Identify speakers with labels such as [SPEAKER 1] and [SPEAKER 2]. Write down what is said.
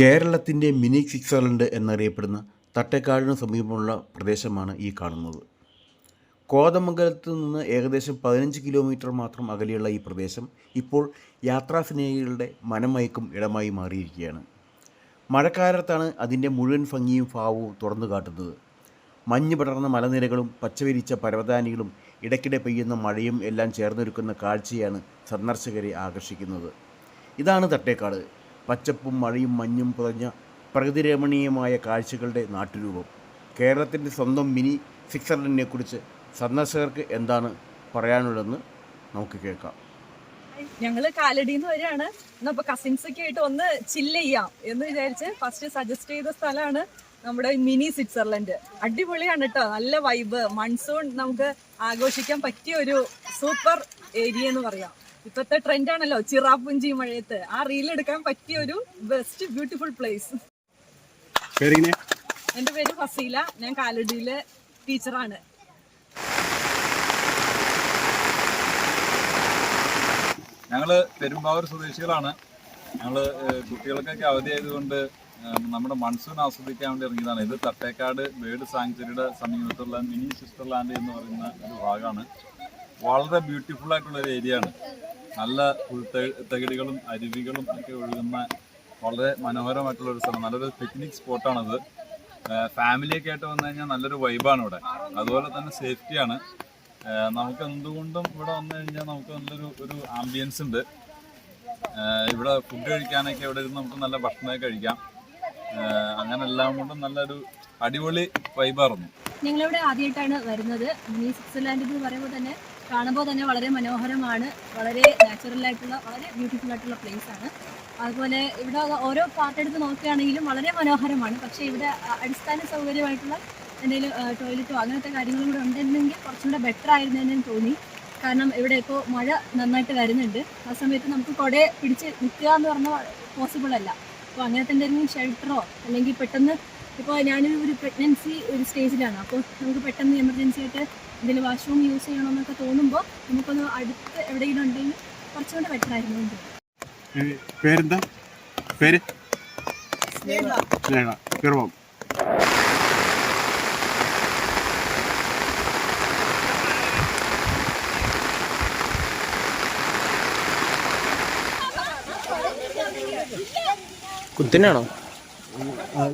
[SPEAKER 1] കേരളത്തിന്റെ mini Switzerland എന്നറിയപ്പെടുന്ന തട്ടേക്കാടിന് സമീപമുള്ള പ്രദേശമാണ് ഈ കാണുന്നത്. കോതമംഗലത്ത് നിന്ന് ഏകദേശം പതിനഞ്ച് കിലോമീറ്റർ മാത്രം അകലെയുള്ള ഈ പ്രദേശം ഇപ്പോൾ യാത്രാ സ്നേഹികളുടെ മനമയക്കും ഇടമായി മാറിയിരിക്കുകയാണ്. മഴക്കാലത്താണ് അതിന്റെ മുഴുവൻ ഭംഗിയും ഭാവവും തുറന്നു കാട്ടുന്നത്. മഞ്ഞ് പടർന്ന മലനിരകളും പച്ചവിരിച്ച പരവതാനികളും ഇടയ്ക്കിടെ പെയ്യുന്ന മഴയും എല്ലാം ചേർന്നൊരുക്കുന്ന കാഴ്ചയാണ് സന്ദർശകരെ ആകർഷിക്കുന്നത്. ഇതാണ് തട്ടേക്കാട്. പച്ചപ്പും മഴയും മഞ്ഞും പുതഞ്ഞ പ്രകൃതിരമണീയമായ കാഴ്ചകളുടെ നാട്ടുരൂപം. കേരളത്തിന്റെ സ്വന്തം മിനി സ്വിറ്റ്സർലൻഡിനെക്കുറിച്ച് സന്ദർശകർക്ക് എന്താണ് പറയാനുള്ളതെന്ന് നമുക്ക് കേൾക്കാം.
[SPEAKER 2] ഞങ്ങൾ കാലടിയിൽ നിന്ന് വരികയാണ്. എന്നപ്പോ കസിൻസ് ഒക്കെ ആയിട്ട് ഒന്ന് ചില്ല് ചെയ്യാം എന്ന് വിചാരിച്ച് ഫസ്റ്റ് സജസ്റ്റ് ചെയ്ത സ്ഥലമാണ് നമ്മുടെ മിനി സ്വിറ്റ്സർലൻഡ്. അടിപൊളിയാണ് കേട്ടോ നല്ല വൈബ് മൺസൂൺ നമുക്ക് ആഘോഷിക്കാൻ പറ്റിയ ഒരു സൂപ്പർ ഏരിയ എന്ന് പറയാം. ഇപ്പത്തെ ട്രെൻഡ് ആണല്ലോ ചിറാപ്പുഞ്ചി മഴയത്ത്. ആ റീൽ എടുക്കാൻ പറ്റിയ ഒരു ബെസ്റ്റ് ബ്യൂട്ടിഫുൾ പ്ലേസ്
[SPEAKER 3] പേരിങ്ങനെ
[SPEAKER 2] എന്റെ പേര് ഫസീല. ഞാൻ കാലടിയിലെ ടീച്ചറാണ്
[SPEAKER 4] ഞങ്ങൾ പെരുമ്പാവൂർ സ്വദേശികളാണ്. ഞങ്ങൾ കുട്ടികൾക്കൊക്കെ അവധി ആയതുകൊണ്ട് നമ്മുടെ മൺസൂൺ ആസ്വദിക്കാൻ വേണ്ടി ഇറങ്ങിയതാണ്. ഇത് തട്ടേക്കാട് ബേർഡ് സാങ്ച്വറിയുടെ സമീപത്തുള്ള മിനി സ്വിറ്റ്സർലാൻഡ് എന്ന് പറയുന്ന ഒരു ഭാഗമാണ്. വളരെ ബ്യൂട്ടിഫുൾ ആയിട്ടുള്ള ഒരു ഏരിയ ആണ്. നല്ല പുൽത്തകിടികളും അരുവികളും ഒക്കെ ഒഴുകുന്ന വളരെ മനോഹരമായിട്ടുള്ള ഒരു സ്ഥലം. നല്ലൊരു പിക്നിക് സ്പോട്ടാണത് ഫാമിലിയൊക്കെ ആയിട്ട് വന്നു കഴിഞ്ഞാൽ നല്ലൊരു വൈബാണ് ഇവിടെ. അതുപോലെ തന്നെ സേഫ്റ്റിയാണ് നമുക്ക് എന്തുകൊണ്ടും ഇവിടെ വന്നു കഴിഞ്ഞാൽ നമുക്ക് നല്ലൊരു ഒരു ആംബിയൻസ് ഉണ്ട്. ഇവിടെ ഫുഡ് കഴിക്കാനൊക്കെ ഇവിടെ ഇരുന്ന് നമുക്ക് നല്ല ഭക്ഷണമൊക്കെ കഴിക്കാം. അങ്ങനെ എല്ലാം കൊണ്ടും നല്ലൊരു അടിപൊളി വൈബായിരുന്നു
[SPEAKER 5] ഞങ്ങളിവിടെ ആദ്യമായിട്ടാണ് വരുന്നത്. സ്വിറ്റ്സർലാൻഡ് എന്ന് പറയുമ്പോൾ തന്നെ കാണുമ്പോൾ തന്നെ വളരെ മനോഹരമാണ്. വളരെ നാച്ചുറൽ ആയിട്ടുള്ള വളരെ ബ്യൂട്ടിഫുൾ ആയിട്ടുള്ള പ്ലേസ് ആണ്. അതുപോലെ ഇവിടെ ഓരോ പാർട്ട് എടുത്ത് നോക്കുകയാണെങ്കിലും വളരെ മനോഹരമാണ്. പക്ഷേ ഇവിടെ അടിസ്ഥാന സൗകര്യമായിട്ടുള്ള എന്തെങ്കിലും ടോയ്ലറ്റോ അങ്ങനത്തെ കാര്യങ്ങളും കൂടെ ഉണ്ടെന്നെങ്കിൽ കുറച്ചും കൂടെ ബെറ്റർ ആയിരുന്നെന്ന് തോന്നി. കാരണം ഇവിടെ ഇപ്പോൾ മഴ നന്നായിട്ട് വരുന്നുണ്ട്. ആ സമയത്ത് നമുക്ക് കുടയെ പിടിച്ച് നിൽക്കുക എന്ന് പറഞ്ഞാൽ പോസിബിൾ അല്ല. അപ്പോൾ അങ്ങനത്തെ എന്തെങ്കിലും ഷെൽട്ടറോ അല്ലെങ്കിൽ പെട്ടെന്ന് ഇപ്പോൾ ഞാൻ ഒരു പ്രഗ്നൻസി ഒരു സ്റ്റേജിലാണ് അപ്പോൾ നമുക്ക് പെട്ടെന്ന് എമർജൻസി ആയിട്ട് എന്തെങ്കിലും വാഷ്റൂം യൂസ് ചെയ്യണമെന്നൊക്കെ തോന്നുമ്പോൾ നമുക്കൊന്ന് അടുത്ത് എവിടെയെങ്കിലും ഉണ്ടെങ്കിൽ കുറച്ചുകൂടെ ബെറ്റർ ആയിരുന്നു
[SPEAKER 3] പേരെന്താ? പേര്? ഗർഭം
[SPEAKER 6] കുത്തിനാണോ